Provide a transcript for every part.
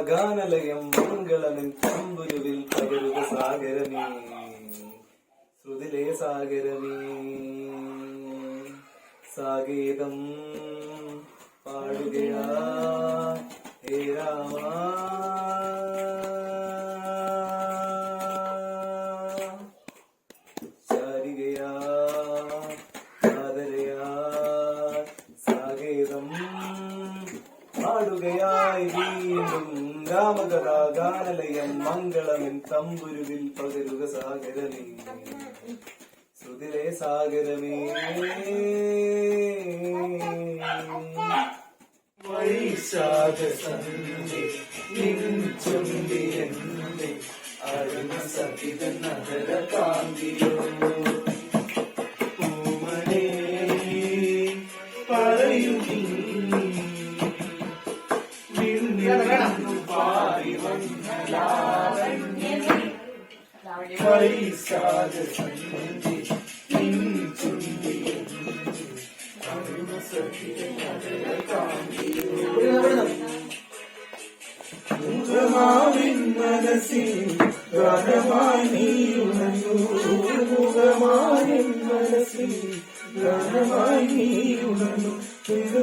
ഗാനലയം മംഗളനും തമ്പുരുവിൽ പകരുക സാഗരമേ. ശ്രുതിലേ സാഗരമേ. സാഗേതം പാടുകയാ. ഹേ രാമ. ചാരികയാ. സാഗരയാ സാഗീതം പാടുകയായി വീണ്ടും ഗാനലയം മംഗളമിൻ തമ്പുരുവിൽ പകരുക സാഗരമേ. സുതിരേ സാഗരമേ. വൈശാഖ സന്ധി അരുണ സഹിത നഗര കാന്തിയോ മനസ്സിൽ ഗാനമായി നീ ഉണർന്നു മുഖമാവിൻ മനസ്സിൽ ഗാനമായി നീ ഉണർന്നു ഇത്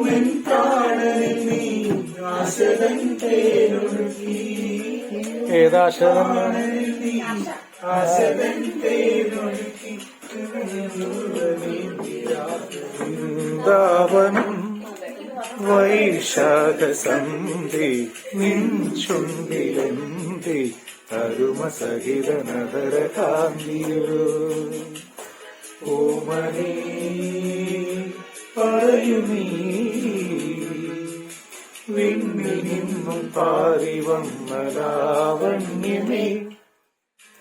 വൈശാഖസന്ധി നീ ആശലൻ തേനൊഴുക്കി ഏതാശരം പ്രാണനിൽ നീ ആശലൻ തേനൊഴുക്കി വൃന്ദാവനം വൈശാഖ സന്ധി നിൻ ചുണ്ടിലെന്തി അരുമസഹിത നഗര കാന്തിയോ ഓമനേ പറയൂ പാറി വന്ന ലാവണ്യമേ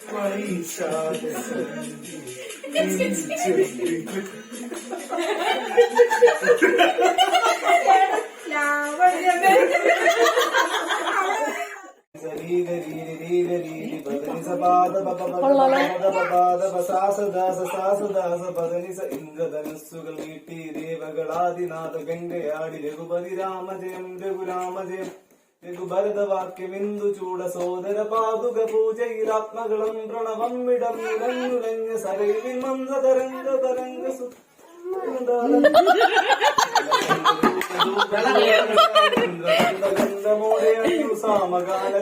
വൈശാഖ സന്ധി ഇന്ദ്രധനുസ്സുകൾ നീട്ടി ദേവകളാദിനാഥ ഗംഗയാടി രഘുപതി രാമജയം രഘുരാമജയം രഘുഭരതവാക്യമിന്ദു ചൂട സോദര പാതുക പൂജയിലാത്മകളം പ്രണവം ഇടം ഇലഞ്ഞുലഞ്ഞ സരയിൽ മന്ദ തരംഗ സു സാമകാല